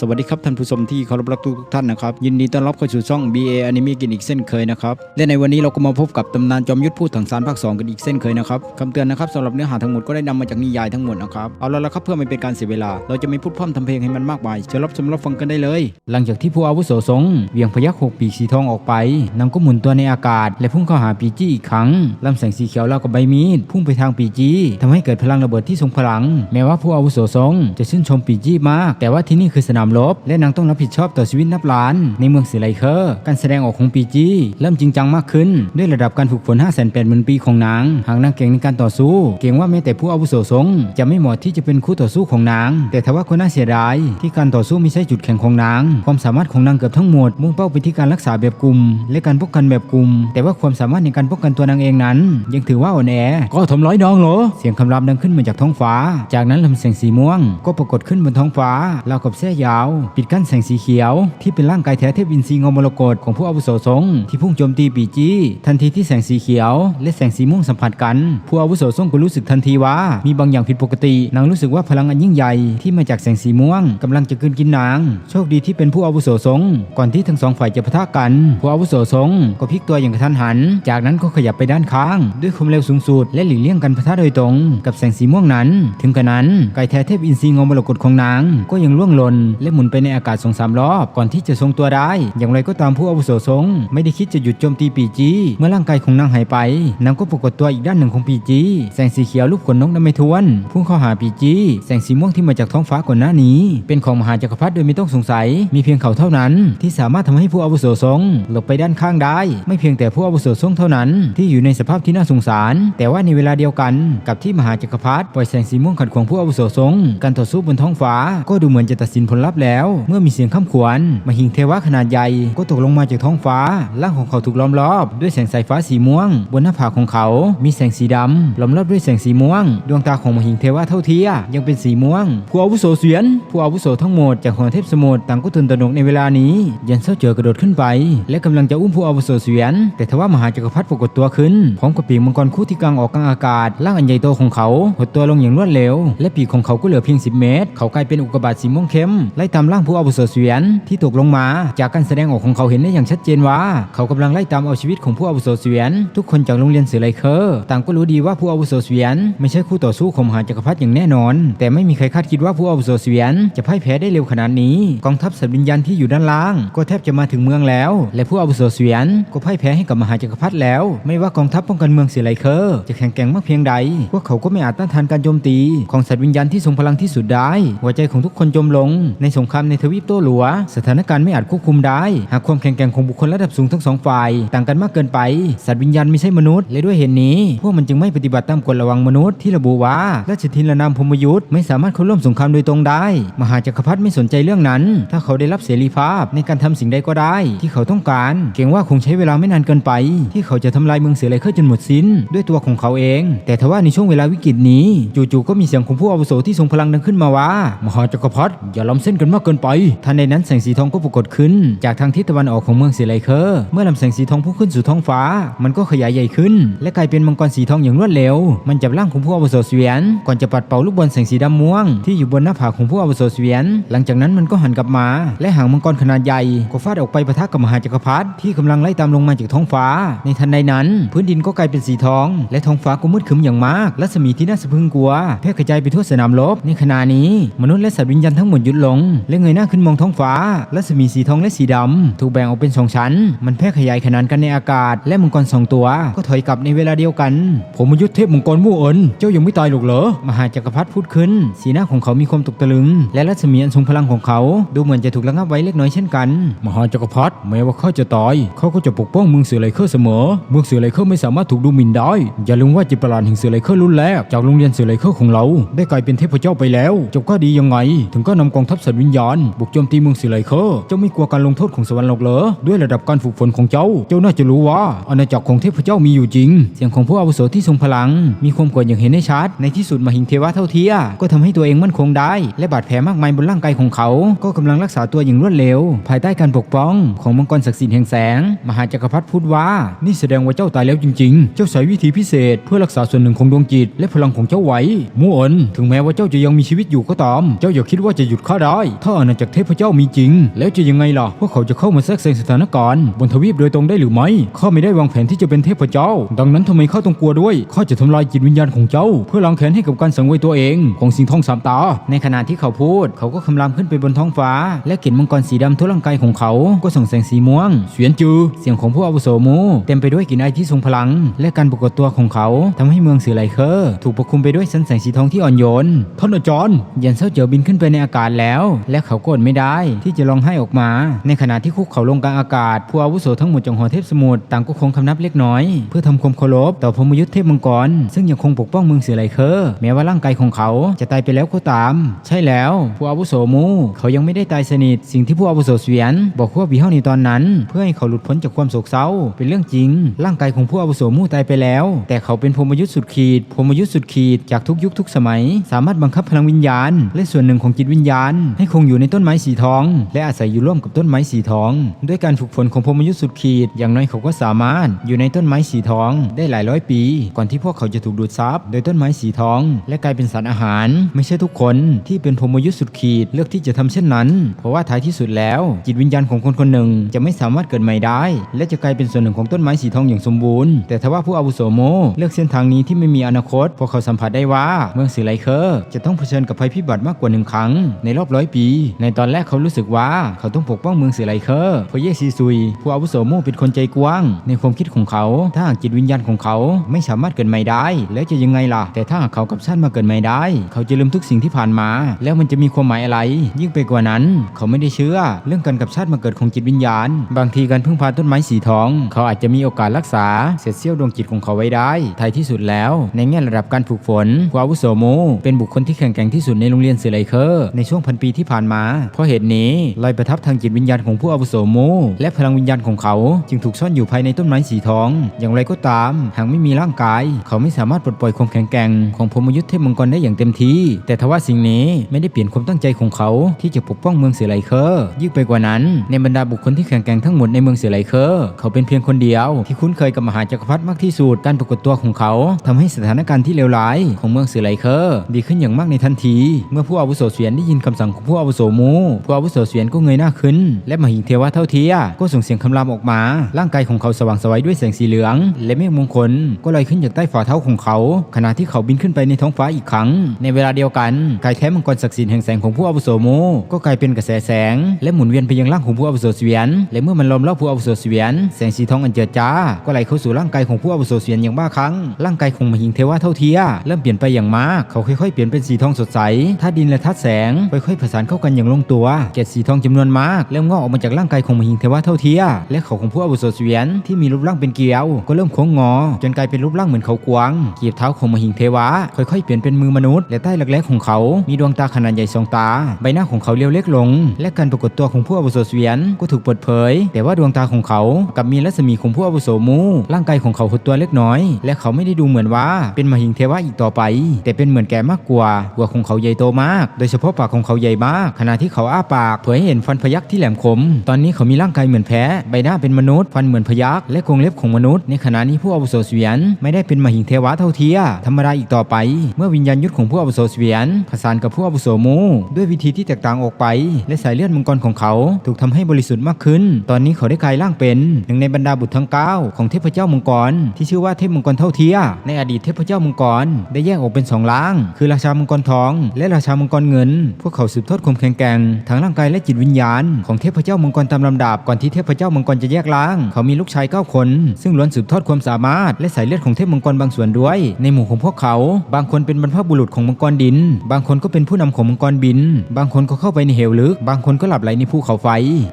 สวัสดีครับท่านผู้ชมที่เคารพรักทุกท่านนะครับ ยินดีต้อนรับเข้าสู่ช่อง BA Anime กันอีกเช่นเคยนะครับและในวันนี้เราก็มาพบกับตำนานจอมยุทธพูดถังสารภาค 2 กันอีกเช่นเคยนะครับคำเตือนนะครับสำหรับเนื้อหาทั้งหมดก็ได้นำมาจากนิยายทั้งหมดนะครับเอาละละครับเพื่อไม่เป็นการเสียเวลา เราจะไม่พูดพร่ำทำเพลงให้มันมากมายเชิญรับชมรับฟังกันได้เลย หลังจากที่ผู้อาวุโสสงเวียงพยักหกปีกสีทองออกไปนางก็หมุนตัวในอากาศ และพุ่งเข้าหาปีจี้อีกครั้งลำแสงสีเขียวแล้วกับใบมีดพุ่งไปทางปีจี้ทำให้เกิดพลังระเบิดที่ทรงพลัง แม้ว่าผู้อาวุโสสงจะชื่นชมปีจี้มาก แต่ว่าที่นี่คือสนามรบและนางต้องรับผิดชอบต่อชีวิตนับล้าน ในเมืองสิไลเคอร์การแสดงออกของปีจี้เริ่มจริงจังมากขึ้น ด้วยระดับการฝึกฝน 5 8 0 0 0 0 ปีของนาง หากนางเก่งในการต่อสู้ เก่งว่าแม้แต่ผู้อาวุโสสงจะไม่เหมาะที่จะเป็นคู่ต่อสู้ของนาง แต่ทว่าคนน่าเสียดายที่การต่อสู้ไม่ใช่จุดแข็งของนาง ความสามารถของนางเกือบทั้งหมด มุ่งเป้าไปที่การรักษาแบบกลุ่ม และการป้องกันแบบกลุ่ม แต่ว่าความสามารถในการป้องกันตัวนางเองนั้น ยังถือว่าอ่อนแอ ก็ทำร้ายนางเหรอ เสียงคำรามดังขึ้นมาจากท้องฟ้า จากนั้นลำแสงสีม่วง ก็ปรากฏขึ้นบนท้องฟ้า ราวกับแส้ยาวปิดกั้นแสงสีเขียว ที่เป็นร่างกายแท้เทพอินทรีย์งมรกตของผู้อาวุโสสงที่พุ่งโจมตีปีจี้ ทันทีที่แสงสีเขียว และแสงสีม่วงสัมผัสกัน ผู้อาวุโสสงก็รู้สึกทันทีว่า มีบางอย่างผิดปกตินางรู้สึกว่าพลังอันยิ่งใหญ่ที่มาจากแสงสีม่วงกำลังจะกลืนกินนาง โชคดีที่เป็นผู้อาวุโสสงก่อนที่ทั้งสองฝ่ายจะปะทะกัน ผู้อาวุโสสงก็พลิกตัวอย่างกระทันหัน จากนั้นก็ขยับไปด้านข้าง ด้วยความเร็วสูงสุดและหลีกเลี่ยงการปะทะโดยตรงกับแสงสีม่วงนั้น ถึงกระนั้นไก่แท้เทพอินทรีย์งมรกตของนางก็ยังล่วงหล่นและหมุนไปในอากาศสองสามรอบ ก่อนที่จะทรงตัวได้ อย่างไรก็ตามผู้อาวุโสสงไม่ได้คิดจะหยุดโจมตีปีจี เมื่อร่างกายของนางหายไป นางก็ปรากฏตัวอีกด้านหนึ่งของปีจี แสงสีเขียวรูปขนนกน้ำไม่ทวนพุ่งเข้าหาปีจี แสงสีม่วงที่มาจากท้องฟ้าก่อนหน้านี้ เป็นของมหาจักรพรรดิโดยไม่ต้องสงสัย มีเพียงเขาเท่านั้น ที่สามารถทำให้ผู้อาวุโสสงหลบไปด้านข้างได้ ไม่เพียงแต่ผู้อาวุโสสงเท่านั้น ที่อยู่ในสภาพที่น่าสงสาร แต่ว่าในเวลาเดียวกันกับที่มหาจักรพรรดิปล่อยแสงสีม่วงขัดขวางผู้อาวุโสสงการต่อสู้บนท้องฟ้าก็ดูเหมือนจะตัดสินผลลัพธ์แล้ว เมื่อมีเสียงข้ามขวานมหิงเทวะขนาดใหญ่ก็ตกลงมาจากท้องฟ้าร่างของเขาถูกล้อมรอบ ด้วยแสงสายฟ้าสีม่วง บนหน้าผากของเขามีแสงสีดำล้อมรอบด้วยแสงสีม่วง ดวงตาของมหิงเทวะเท่าเทียยังเป็นสีม่วง ผู้อาวุโสเสียน ผู้อาวุโสทั้งหมดจากหอเทพสมุทรต่างก็ตื่นตระหนกในเวลานี้ ยันเศร้าเจอกระโดดขึ้นไป และกำลังจะอุ้มผู้อาวุโสเสียน แต่ทว่ามหาจักรพรรดิปรากฏตัวขึ้นพร้อมกับปีกมังกรคู่ที่กลางออกกลางอากาศร่างอันใหญ่โตของเขาหดตัวลงอย่างรวดเร็ว และปีกของเขาก็เหลือเพียง 10 เมตร เขากลายเป็นอุกกาบาตสีม่วงเข้มไล่ตามร่างผู้อาวุโสเสียนที่ตกลงมา จากการแสดงออกของเขาเห็นได้อย่างชัดเจนว่า เขากำลังไล่ตามเอาชีวิตของผู้อาวุโสเสียนทุกคนจากโรงเรียนเสือไลเคอร์ต่างก็รู้ดีว่าผู้อาวุโสเสียนไม่ใช่คู่ต่อสู้ของมหาจักรพรรดิอย่างแน่นอน แต่ไม่มีใครคาดคิดว่าผู้อาวุโสเสียนจะพ่ายแพ้ได้เร็วขนาดนี้กองทัพสัตว์วิญญาณที่อยู่ด้านล่าง ก็แทบจะมาถึงเมืองแล้ว และผู้อาวุโสเสียนก็พ่ายแพ้ให้กับมหาจักรพรรดิแล้ว ไม่ว่ากองทัพป้องกันเมืองเสือไลเคอร์จะแข็งแกร่งมากเพียงใดพวกเขาก็ไม่อาจต้านทานการโจมตีของสัตว์วิญญาณที่ทรงพลังที่สุดได้ หัวใจของทุกคนจมลง ในในสงครามในทวีปโตหลัว สถานการณ์ไม่อาจควบคุมได้ หากความแข็งแกร่งของบุคคลระดับสูงทั้งสองฝ่าย ต่างกันมากเกินไป สัตว์วิญญาณไม่ใช่มนุษย์และด้วยเหตุนี้ พวกมันจึงไม่ปฏิบัติตามกฎระวังมนุษย์ที่ระบุว่าราชทินละนามพมยุทธ์ไม่สามารถเข้าร่วมสงครามโดยตรงได้ มหาจักรพรรดิไม่สนใจเรื่องนั้น ถ้าเขาได้รับเสรีภาพในการทำสิ่งใดก็ได้ ที่เขาต้องการ เกรงว่าคงใช้เวลาไม่นานเกินไป ที่เขาจะทำลายเมืองเสือไลเคอร์จนหมดสิ้น ด้วยตัวของเขาเอง แต่ทว่าในช่วงเวลาวิกฤตนี้ จู่ๆก็มีเสียงของผู้อาวุโสที่ทรงพลังดังขึ้นมาว่า มหาจักรพรรดิอย่าล้ำเส้นกันมากเกินไป ทันใดนั้นแสงสีทองก็ปรากฏขึ้น จากทางทิศตะวันออกของเมืองเสือไลเคอร์ เมื่อลำแสงสีทองพุ่งขึ้นสู่ท้องฟ้า มันก็ขยายใหญ่ขึ้น และกลายเป็นมังกรสีทองอย่างรวดเร็ว มันจับร่างของผู้อาวุโสเสวียน ก่อนจะปัดเป่าลูกบอลแสงสีดำม่วง ที่อยู่บนหน้าผากของผู้อาวุโสเสวียน หลังจากนั้นมันก็หันกลับมา และหางมังกรขนาดใหญ่ก็ฟาดออกไปปะทะกับมหาจักรพรรดิที่กำลังไล่ตามลงมาจากท้องฟ้า ในทันใดนั้น พื้นดินก็กลายเป็นสีทอง และท้องฟ้าก็มืดครึ้มอย่างมาก รัศมีที่น่าสะพรึงกลัวแพร่กระจายไปทั่วสนามรบในขณะนี้มนุษย์และสัตว์วิญญาณทั้งหมดหยุดลงและเงยหน้าขึ้นมองท้องฟ้ารัศมีสีทองและสีดำถูกแบ่งออกเป็นสองชั้น มันแพร่ขยายขนานกันในอากาศ และมังกรสองตัว ก็ถอยกลับในเวลาเดียวกัน ผมยุทธเทพมังกรมู่เอินเจ้ายังไม่ตายหรอกเหรอมหาจักรพรรดิพูดขึ้น สีหน้าของเขามีความตกตะลึง และรัศมีอันทรงพลังของเขา ดูเหมือนจะถูกระงับไว้เล็กน้อยเช่นกัน มหาจักรพรรดิแม้ว่าเขาจะตายเขาก็จะปกป้องเมืองเสือไลเคอร์เสมอ เมืองเสือไลเคอร์ไม่สามารถถูกดูหมิ่นได้อย่าลืมว่าจิตประหลาดแห่งเสือไลเคอร์รุ่นแรกจากโรงเรียนเสือไลเคอร์ของเรา ได้กลายเป็นเทพเจ้าไปแล้วจ้าก็ดียังไง ถึงก็นำกองทัพสัตว์วิญญาณบุกโจมตีเมืองเสือไลเคอร์เจ้าไม่กลัวการลงโทษของสวรรค์หรอกเหรอด้วยระดับการฝึกฝนของเจ้า เจ้าน่าจะรู้ว่าอาณาจักรของเทพเจ้ามีอยู่จริง เสียงของผู้อาวุโสที่ทรงพลัง มีความกรธอย่างเห็นได้ชัด ในที่สุดมหิงเทวะเท่าเทีย ก็ทำให้ตัวเองมั่นคงได้ และบาดแผลมากมายบนร่างกายของเขา ก็กำลังรักษาตัวอย่างรวดเร็ว ภายใต้การปกป้องของมังกรศักดิ์สิทธิ์แห่งแสง มหาจักรพรรดิพูดว่า นี่แสดงว่าเจ้าตายแล้วจริง ๆ เจ้าใช้วิธีพิเศษ เพื่อรักษาส่วนหนึ่งของดวงจิต และพลังของเจ้าไว้มูเอินถึงแม้ว่าเจ้าจะยังมีชีวิตอยู่ก็ตาม เจ้าอย่าคิดว่าจะหยุดข้าได้ถ้าอาณาจักรเทพเจ้ามีจริง แล้วจะยังไงล่ะ พวกเขาจะเข้ามาแทรกแซงสถานการณ์บนทวีปโดยตรงได้หรือไม่ข้าไม่ได้วางแผนที่จะเป็นเทพเจ้า ดังนั้นทำไมข้าต้องกลัวด้วยข้าจะทำลายจิตวิญญาณของเจ้า เพื่อล้างแค้นให้กับการสังเวยตัวเองของสิงห์ทองสามตา ในขณะที่เขาพูด เขาก็คำรามขึ้นไปบนท้องฟ้า และกลิ่นมังกรสีดำทั่วร่างกายของเขา ก็ส่องแสงสีม่วง เสียนจือ เสียงของผู้อาวุโสมูเต็มไปด้วยกลิ่นไอที่ทรงพลัง และการปรากฏตัวของเขาทำให้เมืองสื่อไหลเคอร์ถูกปกคลุมไปด้วยสันแสงสีทองที่อ่อนโยนท่านอาจารย์เยันเซาเจียวบินขึ้นไปในอากาศแล้วและเขาก็อดไม่ได้ที่จะร้องไห้ออกมา ในขณะที่คุกเขาลงกลางอากาศผู้อาวุโสทั้งหมดจงหอเทพสมุทรต่างก็คงคำนับเล็กน้อย เพื่อทำความเคารพต่อพมยุทธเทพมังกร ซึ่งยังคงปกป้องเมืองเสือไหลเคอร์แม้ว่าร่างกายของเขาจะตายไปแล้วก็ตาม ใช่แล้วผู้อาวุโสมู เขายังไม่ได้ตายสนิท สิ่งที่ผู้อาวุโสเสวียน บอกว่าบีเฮาในตอนนั้น เพื่อให้เขาหลุดพ้นจากความโศกเศร้า เป็นเรื่องจริง ร่างกายของผู้อาวุโสมูตายไปแล้ว แต่เขาเป็นพมยุทธสุดขีดพมยุทธสุดขีดจากทุกยุคทุกสมัย สามารถบังคับพลังวิญญาณ และส่วนหนึ่งของจิตวิญญาณให้คงอยู่ในต้นไม้สีทอง และอาศัยอยู่ร่วมกับต้นไม้สีทอง ด้วยการฝึกฝนของพรมยุทธสุดขีด อย่างน้อยเขาก็สามารถอยู่ในต้นไม้สีทอง ได้หลายร้อยปี ก่อนที่พวกเขาจะถูกดูดซับโดยต้นไม้สีทอง และกลายเป็นสารอาหาร ไม่ใช่ทุกคนที่เป็นพรมยุทธสุดขีดเลือกที่จะทำเช่นนั้น เพราะว่าท้ายที่สุดแล้ว จิตวิญญาณของคนคนหนึ่งจะไม่สามารถเกิดใหม่ได้ และจะกลายเป็นส่วนหนึ่งของต้นไม้สีทองอย่างสมบูรณ์ แต่ทว่าผู้อาวุโสโม เลือกเส้นทางนี้ที่ไม่มีอนาคตพราะเขาสัมผัสได้ว่าเมืองสิไลเคอร์จะต้องเผชิญกับภัยพิบัติมากกว่าหนึ่งครั้งในรอบร้อยปี ในตอนแรกเขารู้สึกว่าเขาต้องปกป้องเมืองเสิไลเคอร์เพราะเยซีซุย ผู้อาวุโสโมเป็นคนใจกว้าง ในความคิดของเขา ถ้าหากจิตวิญญาณของเขาไม่สามารถเกิดใหม่ได้ แล้วจะยังไงล่ะ แต่ถ้าหากเขากับชาติมาเกิดใหม่ได้ เขาจะลืมทุกสิ่งที่ผ่านมา แล้วมันจะมีความหมายอะไร ยิ่งไปกว่านั้น เขาไม่ได้เชื่อ เรื่องการกับชาติมาเกิดของจิตวิญญาณ บางทีการพึ่งพาต้นไม้สีทอง เขาอาจจะมีโอกาสรักษาเศษเสี้ยวดวงจิตของเขาไว้ได้ท้ายที่สุดแล้ว ในแง่ระดับการฝึกฝนผู้อาวุโสโมเป็นบุคคลที่แข็งแกร่งที่สุดในโรงเรียนเสือไลเคอร์ในช่วงพันปีที่ผ่านมา เพราะเหตุนี้รอยประทับทางจิตวิญญาณของผู้อาวุโสโมและพลังวิญญาณของเขา จึงถูกซ่อนอยู่ภายในต้นไม้สีทอง อย่างไรก็ตาม หากไม่มีร่างกาย เขาไม่สามารถปลดปล่อยความแข็งแกร่งของพรมยุทธเทพมังกรได้อย่างเต็มที่ แต่ทว่าสิ่งนี้ไม่ได้เปลี่ยนความตั้งใจของเขาที่จะปกป้องเมืองเสือไลเคอร์ยิ่งไปกว่านั้น ในบรรดาบุคคลที่แข็งแกร่งทั้งหมดในเมืองเสือไลเคอร์เขาเป็นเพียงคนเดียว ที่คุ้นเคยกับมหาจักรพรรดิมากที่สุดการปรากฏตัวของเขาทำให้สถานการณ์ที่เลวร้ายของเมืองเสือไลเคอร์ดีขึ้นอย่างมากในทันที เมื่อผู้อาวุโสเสวียนได้ยินคำสั่งของผู้อาวุโสมูผู้อาวุโสเสวียนก็เงยหน้าขึ้น และมหิงเทวะเท่าเทียก็ส่งเสียงคำรามออกมา ร่างกายของเขาสว่างไสวัยด้วยแสงสีเหลือง และเมฆมงคลก็ลอยขึ้นจากใต้ฝ่าเท้าของเขา ขณะที่เขาบินขึ้นไปในท้องฟ้าอีกครั้ง ในเวลาเดียวกันกายแท้มังกรศักดิ์สิทธิ์แห่งแสงของผู้อาวุโสมูก็กลายเป็นกระแสแสง และหมุนเวียนไปยังร่างของผู้อาวุโสเสวียน และเมื่อมันล้อมรอบผู้อาวุโสเสวียนแสงสีทองอันเจิดจ้า ก็ไหลเข้าสู่ร่างกายของผู้อาวุโสเสวียนอย่างบ้าคลั่งร่างกายของมหิงเทวะเท่าเทียเริ่มเปลี่ยนไปอย่างมากเขาค่อยๆเปลี่ยนเป็นสีทองสดใสธาตุดินและธาตุแสงค่อยๆผสานเข้ากันอย่างลงตัว เกล็ดสีทองจำนวนมากเริ่มงอกออกมาจากร่างกายของมหิงเทวะเท่าเทีย และเขาของผู้อาวุโสเสวียนที่มีรูปร่างเป็นเกลียว ก็เริ่มโค้งงอ จนกลายเป็นรูปร่างเหมือนเขากวางกีบเท้าของมหิงเทวะค่อยๆเปลี่ยนเป็นมือมนุษย์และใต้หลักแร้ของเขา มีดวงตาขนาดใหญ่สองตา ใบหน้าของเขาเรียวเล็กลง และการปรากฏตัวของผู้อาวุโสเสวียนก็ถูกเปิดเผย แต่ว่าดวงตาของเขากับมีรัศมีของผู้อาวุโสมูร่างกายของเขาหดตัวเล็กน้อย และเขาไม่ได้ดูเหมือนว่าเป็นมหิงเทวะอีกต่อไป แต่เป็นเหมือนแก่มากกว่าหัวของเขาใหญ่โตมาก โดยเฉพาะปากของเขาใหญ่มาขณะที่เขาอ้าปากเผยให้เห็นฟันพยักที่แหลมคม ตอนนี้เขามีร่างกายเหมือนแพะใบหน้าเป็นมนุษย์ฟันเหมือนพยักและกรงเล็บของมนุษย์ ในขณะนี้ผู้อาวุโสเสวียนไม่ได้เป็นมหิงเทวะเท่าเทียธรรมดาอีกต่อไป เมื่อวิญญาณยุทธของผู้อาวุโสเสวียนผสานกับผู้อาวุโสมู ด้วยวิธีที่แตกต่างออกไป และสายเลือดมังกรของเขา ถูกทำให้บริสุทธิ์มากขึ้น ตอนนี้เขาได้กลายร่างเป็นหนึ่งในบรรดาบุตรทั้งเก้าของเทพเจ้ามังกร ที่ชื่อว่าเทพมังกรเท่าเทีย ในอดีตเทพเจ้ามังกร ได้แยกออกเป็นสองร่าง คือราชามังกรทอง และราชามังกรเงิน พวกเขาสืบทอดความแข็งแกร่งทางร่างกายและจิตวิญญาณ ของเทพเจ้ามังกรตามลำดับก่อนที่เทพเจ้ามังกรจะแยกร่าง เขามีลูกชายเก้าคน ซึ่งล้วนสืบทอดความสามารถ และสายเลือดของเทพมังกรบางส่วนด้วย ในหมู่ของพวกเขา บางคนเป็นบรรพบุรุษของมังกรดิน บางคนก็เป็นผู้นำของมังกรบิน บางคนก็เข้าไปในเหวลึก บางคนก็หลับไหลในภูเขาไฟ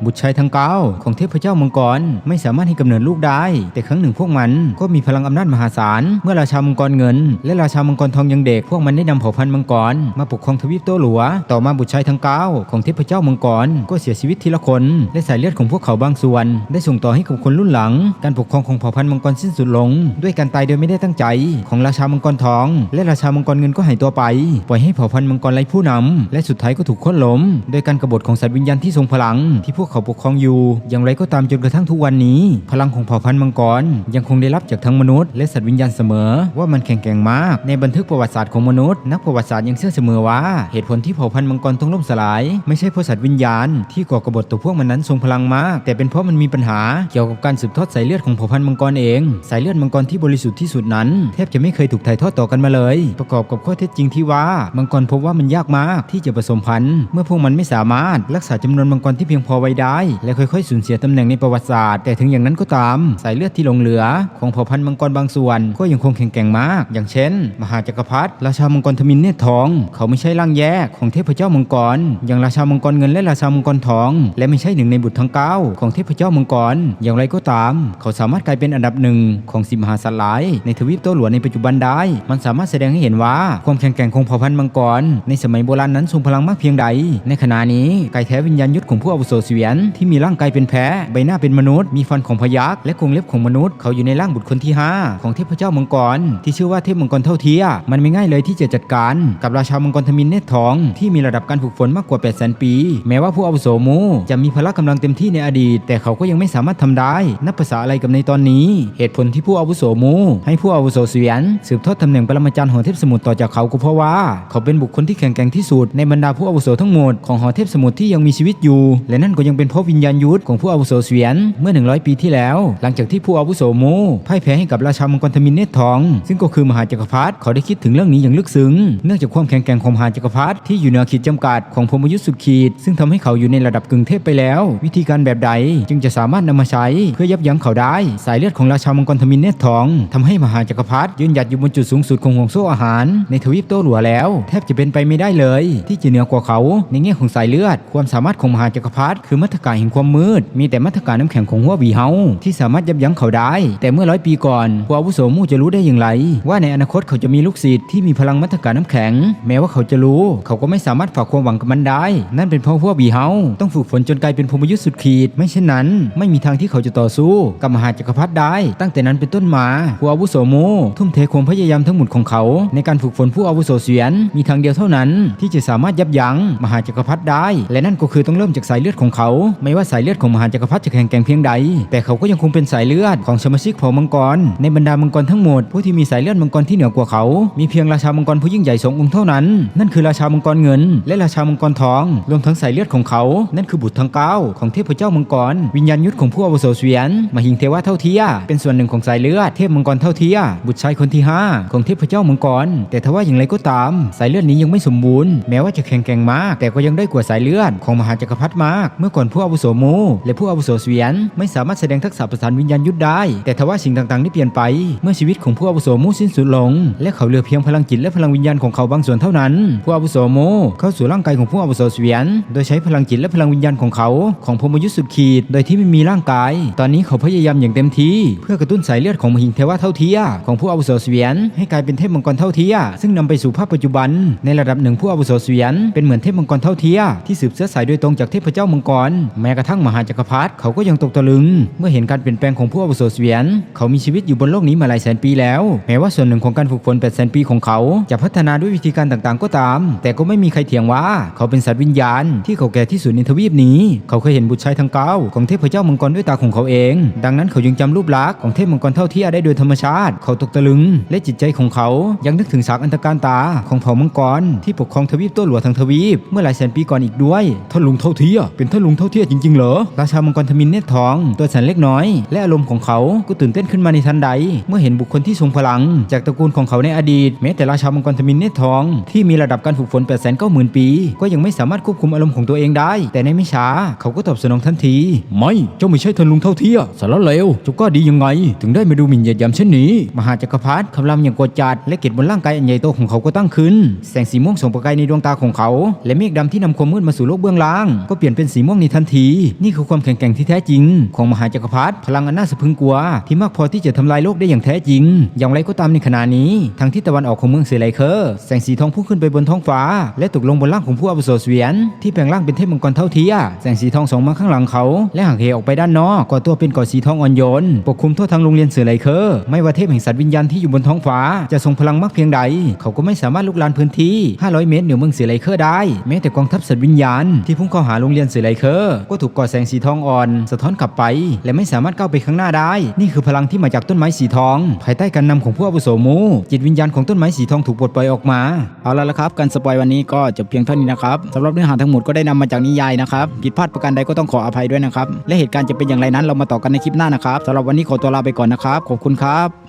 บุตรชายทั้งเก้าของเทพเจ้ามังกรไม่สามารถให้กำเนิดลูกได้ แต่ครั้งหนึ่งพวกมันก็มีพลังอำนาจมหาศาล เมื่อราชามังกรเงิน และราชามังกรทองยังเด็ก พวกมันได้นำเผ่าพันธุ์มังกรมาปกครองทวีปโตหลัว ต่อมาบุตรชายทั้งเก้าของเทพเจ้ามังกร ก็เสียชีวิตทีละคน และสายเลือดของพวกเขาบางส่วน ได้ส่งต่อให้กับคนรุ่นหลัง การปกครองของเผ่าพันธุ์มังกรสิ้นสุดลง ด้วยการตายโดยไม่ได้ตั้งใจ ของราชามังกรทอง และราชามังกรเงินก็หายตัวไป ปล่อยให้เผ่าพันธุ์มังกรไร้ผู้นำและสุดท้ายก็ถูกโค่นล้มโดยการกบฏของสัตว์วิญญาณที่ทรงพลัง ที่พวกเขาปกครองอยู่ อย่างไรก็ตามจนกระทั่งทุกวันนี้ พลังของเผ่าพันธุ์มังกร ยังคงได้รับจากทั้งมนุษย์และสัตว์วิญญาณเสมอ ว่ามันแข็งแกร่งมาก ในบันทึกประวัติศาสตร์ของมนุษย์ นักประวัติศาสตร์ยังเชื่อเสมอว่าเหตุผลที่เผ่าพันธุ์มังกรต้องล่มสลาย ไม่ใช่เพราะสัตว์วิญญาณที่ก่อกบฏต่อพวกมันนั้นทรงพลังมาก แต่เป็นเพราะมันมีปัญหาเกี่ยวกับการสืบทอดสายเลือดของเผ่าพันธุ์มังกรเอง สายเลือดมังกรที่บริสุทธิ์ที่สุดนั้น แทบจะไม่เคยถูกถ่ายทอดต่อกันมาเลย ประกอบกับข้อเท็จจริงที่ว่ามังกรพบว่ามันยากมากที่จะผสมพันธุ์เมื่อพวกมันไม่สามารถรักษาจำนวนมังกรที่เพียงพอไว้ได้ และค่อยๆสูญเสียตำแหน่งในประวัติศาสตร์แต่ถึงอย่างนั้นก็ตาม สายเลือดที่หลงเหลือ ของเผ่าพันธุ์มังกรบางส่วน ก็ยังคงแข็งแกร่งมาก อย่างเช่น มหาจักรพรรดิราชามังกรทมินเนตรทอง เขาไม่ใช่ร่างแยกของเทพเจ้ามังกรอย่างราชามังกรเงินและราชามังกรทอง และไม่ใช่หนึ่งในบุตรทั้งเก้าของเทพเจ้ามังกร อย่างไรก็ตาม เขาสามารถกลายเป็นอันดับหนึ่งของสิมหาสลาย ในทวีปโตหลวงในปัจจุบันได้ มันสามารถแสดงให้เห็นว่าความแข็งแกร่งของเผ่าพันธุ์มังกร ในสมัยโบราณนั้นทรงพลังมากเพียงใด ในขณะนี้ไก่แท้วิญญาณยุทธของผู้อาวุโสเสวียนที่มีร่างกายเป็นแพะใบหน้าเป็นมนุษย์ มีฟันของพยักและกรงเล็บของมนุษย์ เขาอยู่ในร่างบุตรคนที่ห้าของเทพเจ้ามังกร ที่ชื่อว่าเทพมังกรเท่าเทีย มันไม่ง่ายเลยที่จะจัดการ กับราชามังกรทมินเนตรทองที่มีระดับการฝึกฝนมากกว่า 8 0 0 0 0 0 ปี แม้ว่าผู้อาวุโสมูจะมีพละกำลังเต็มที่ในอดีต แต่เขาก็ยังไม่สามารถทำได้ นับภาษาอะไรกับในตอนนี้ เหตุผลที่ผู้อาวุโสมู ให้ผู้อาวุโสเสวียน สืบทอดตำแหน่งปรมาจารย์หอเทพสมุทรต่อจากเขาก็เพราะว่า เขาเป็นบุคคลที่แข็งแกร่งที่สุดในบรรดาผู้อาวุโสทั้งหมดของหอเทพสมุทรที่ยังมีชีวิตอยู่ และนั่นก็ยังเป็นเพราะวิญญาณยุทธของผู้อาวุโสเสวียนเมื่อ 100 ปีที่แล้ว หลังจากที่ผู้อาวุโสมูพ่ายแพ้ให้กับราชามังกรทมินเนตรทอง ซึ่งก็คือมหาจักรพรรดิเขาได้คิดถึงเรื่องนี้อย่างลึกซึ้งเนื่องจากความแข็งแกร่งของมหาจักรพรรดิที่อยู่เหนือขีดจำกัดของพรมยุทธสุดขีดซึ่งทำให้เขาอยู่ในระดับกึ่งเทพไปแล้ว วิธีการแบบใดจึงจะสามารถนำมาใช้เพื่อยับยั้งเขาได้ สายเลือดของราชามังกรทมินเนตทองทำให้มหาจักรพรรดิยืนหยัดอยู่บนจุดสูงสุดของห่วงโซ่อาหาร ในทวีปโต้หลัวแล้ว แทบจะเป็นไปไม่ได้เลย ที่จะเหนือกว่าเขา ในแง่ของสายเลือด ความสามารถของมหาจักรพรรดิคือมัทกาแห่งความมืด มีแต่มัทกาน้ำแข็งของหัววีเฮาที่สามารถยับยั้งเขาได้ แต่เมื่อร้อยปีก่อนผู้อาวุโสมู่จะรู้ได้อย่างไร ว่าในอนาคตเขาจะมีลูกศิษย์ที่มีพลังมัทกาน้ำแข็ง แม้ว่าเขาจะรู้ เขาก็ไม่สามารถฝากความหวังกับมันได้ นั่นเป็นเพราะพวกบีเฮาต้องฝึกฝนจนกลายเป็นพรหมยุทธ์สุดขีด ไม่เช่นนั้น ไม่มีทางที่เขาจะต่อสู้กับมหาจักรพรรดิได้ ตั้งแต่นั้นเป็นต้นมาผู้อาวุโสโมทุ่มเทความพยายามทั้งหมดของเขา ในการฝึกฝนผู้อาวุโสเสียน มีทางเดียวเท่านั้น ที่จะสามารถยับยั้งมหาจักรพรรดิได้ และนั่นก็คือต้องเริ่มจากสายเลือดของเขา ไม่ว่าสายเลือดของมหาจักรพรรดิจะแข็งแกร่งเพียงใด แต่เขาก็ยังคงเป็นสายเลือดของสมาชิกเผ่ามังกร ในบรรดามังกรทั้งหมด ผู้ที่มีสายเลือดมังกรที่เหนือกว่าเขา มีเพียงราชามังกรผู้ยิ่งใหญ่สององค์เท่านั้น นั่นคือราชามังกรเงิน และราชามังกรทอง รวมทั้งสายเลือดของเขา นั่นคือบุตรทั้งเก้าของเทพเจ้ามังกร วิญญาณยุทธของผู้อาวุโสเสวียนมหิงเทวะเท่าเทีย เป็นส่วนหนึ่งของสายเลือดเทพมังกรเท่าเทีย บุตรชายคนที่ห้าของเทพเจ้ามังกร แต่ทว่าอย่างไรก็ตาม สายเลือดนี้ยังไม่สมบูรณ์แม้ว่าจะแข็งแกร่งมาก แต่ก็ยังได้กว่าสายเลือดของมหาจักรพรรดิมาก เมื่อก่อนผู้อาวุโสโมและผู้อาวุโสเสวียนไม่สามารถแสดงทักษะประสานวิญญาณยุทธได้ แต่ทว่าสิ่งต่างๆได้เปลี่ยนไปเมื่อชีวิตของผู้อาวุโสโมสิ้นสุดลง และเขาเหลือเพียงพลังจิตและพลังวิญญาณของเขาบางส่วนเท่านั้น ผู้อาวุโสโมเข้าสู่ร่างกายของผู้อาวุโสเสวียน โดยใช้พลังจิตและพลังวิญญาณของเขา ของพมยุทธสุดขีด โดยที่ไม่มีร่างกาย ตอนนี้เขาพยายามอย่างเต็มที่เพื่อกระตุ้นสายเลือดของมหิงเทวะเท่าเทียของผู้อาวุโสเสวียน ให้กลายเป็นเทพมังกรเท่าเทียซึ่งนำไปสู่ภาพปัจจุบัน ในระดับหนึ่งผู้อาวุโสเสวียนเป็นเหมือนเทพมังกรเท่าเทียที่สืบเชื้อสายโดยตรงจากเทพเจ้ามังกร แม้กระทั่งมหาจักรพรรดิเขาก็ยังตกตะลึง เมื่อเห็นการเปลี่ยนแปลงของผู้อาวุโสเสวียน เขามีชีวิตอยู่บนโลกนี้มาหลายแสนปีแล้ว แม้ว่าส่วนหนึ่งของการฝึกฝน8แสนปีของเขา จะพัฒนาด้วยวิธีการต่างๆ ก็ตาม แต่ก็ไม่มีใครเถียงว่าเขาเป็นสัตว์วิญญาณ ที่เก่าแก่ที่สุดในทวีปนี้ เขาเคยเห็นบุตรชายทั้งเก้าของเทพเจ้ามังกรด้วยตาของเขาเอง ดังนั้นเขายังจำรูปลักษณ์ของเทพมังกรเท่าทียได้โดยธรรมชาติ เขาตกตะลึง และจิตใจของเขายังนึกถึงสากอันตการตาของเผ่ามังกร ที่ปกครองทวีปโต้หลัวทั้งทวีป เมื่อหลายแสนปีก่อนอีกด้วยท่านลุงเท่าเทียเป็นท่านลุงเท่าเทียจริงๆเหรอราชามังกรทมินเนตรทอง ตัวสันเล็กน้อย และอารมณ์ของเขาก็ตื่นเต้นขึ้นมาในทันใด เมื่อเห็นบุคคลที่ทรงพลัง จากตระกูลของเขาในอดีต แม้แต่ราชามังกรทมินเนตรทอง ที่มีระดับการฝึกฝน8 9 0 0 0 0 ปีก็ยังไม่สามารถควบคุมอารมณ์ของตัวเองได้ แต่ในไม่ช้าเขาก็ตอบสนองทันที ไม่เจ้าไม่ใช่ท่านลุงเท่าเทียสารเลวเจ้าก็ดียังไง ถึงได้มาดูหมิ่นเหยียดหยามเช่นนี้ มหาจักรพรรดิคำรามอย่างกดจัดและเกล็ดบนร่างกายอันใหญ่โตของเขาก็ตั้งขึ้น แสงสีม่วงส่องประกายในดวงตาของเขา และเมฆดำที่นำความมืดมาสู่โลกเบื้องล่าง ก็เปลี่ยนเป็นสีม่วงในทันที นี่คือความแข็งแกร่งที่แท้จริง ของมหาจักรพรรดิพลังอันน่าสะพรึงกลัว ที่มากพอที่จะทำลายโลกได้อย่างแท้จริง อย่างไรก็ตามในขณะนี้ทางทิศตะวันออกของเมืองเซไลเคอร์แสงสีทองพุ่งขึ้นไปบนท้องฟ้า และตกลงบนร่างของผู้อาวุโสเสวียนที่แปลงร่างเป็นเทพมังกรเท่าเทียแสงสีทองส่องมาข้างหลังเขา และห่างเหออกไปด้านนอกก่อตัวเป็นเกาะสีทองอ่อนโยนปกคลุมทั่วทั้งโรงเรียนเสือไลเคอร์ไม่ว่าเทพแห่งสัตว์วิญญาณที่อยู่บนท้องฟ้าจะทรงพลังมากเพียงใด เขาก็ไม่สามารถลุกลานพื้นที่ 500 เมตรเหนือเมืองเสือไลเคอร์ได้แม้แต่กองทัพสัตว์วิญญาณที่พุ่งเข้าหาโรงเรียนเสือไลเคอร์ก็ถูกก่อแสงสีทองอ่อน สะท้อนกลับไป และไม่สามารถก้าวไปข้างหน้าได้ นี่คือพลังที่มาจากต้นไม้สีทอง ภายใต้การนำของผู้อาวุโสมูจิตวิญญาณของต้นไม้สีทองถูกปลดปล่อยออกมาเอาละละครับการสปอยวันนี้ก็จบเพียงเท่านี้นี้นะครับสำหรับเนื้อหาทั้งหมดก็ได้นำมาจากนิยายนะครับผิดพลาดประการใดก็ต้องขออภัยด้วยนะครับและเหตุการณ์จะเป็นอย่างไรนั้นเรามาต่อกันในคลิปหน้านะครับสำหรับวันนี้ขอตัวลาไปก่อนนะครับ ขอบคุณครับ